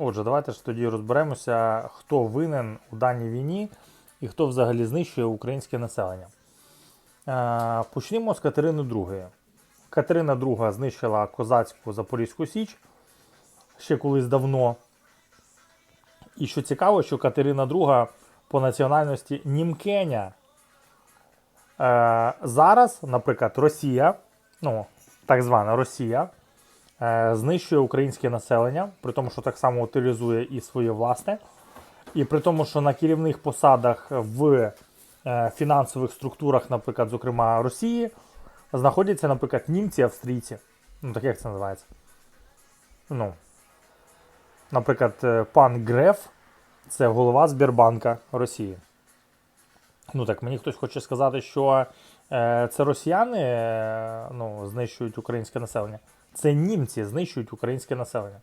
Отже, давайте ж тоді розберемося, хто винен у даній війні і хто взагалі знищує українське населення. Е, Почнімо з Катерини II. Катерина II знищила козацьку Запорізьку Січ ще колись давно. І що цікаво, що Катерина II по національності німкеня. Е, зараз, наприклад, Росія, ну, так звана Росія, знищує українське населення, при тому, що так само утилізує і своє власне. І при тому, що на керівних посадах в е, фінансових структурах, наприклад, зокрема Росії, знаходяться, наприклад, німці, австрійці. Ну, так як це називається? Ну, наприклад, е, пан Греф це голова Сбербанка Росії. Ну так, мені хтось хоче сказати, що е, це росіяни е, ну, знищують українське населення. Це німці знищують українське населення.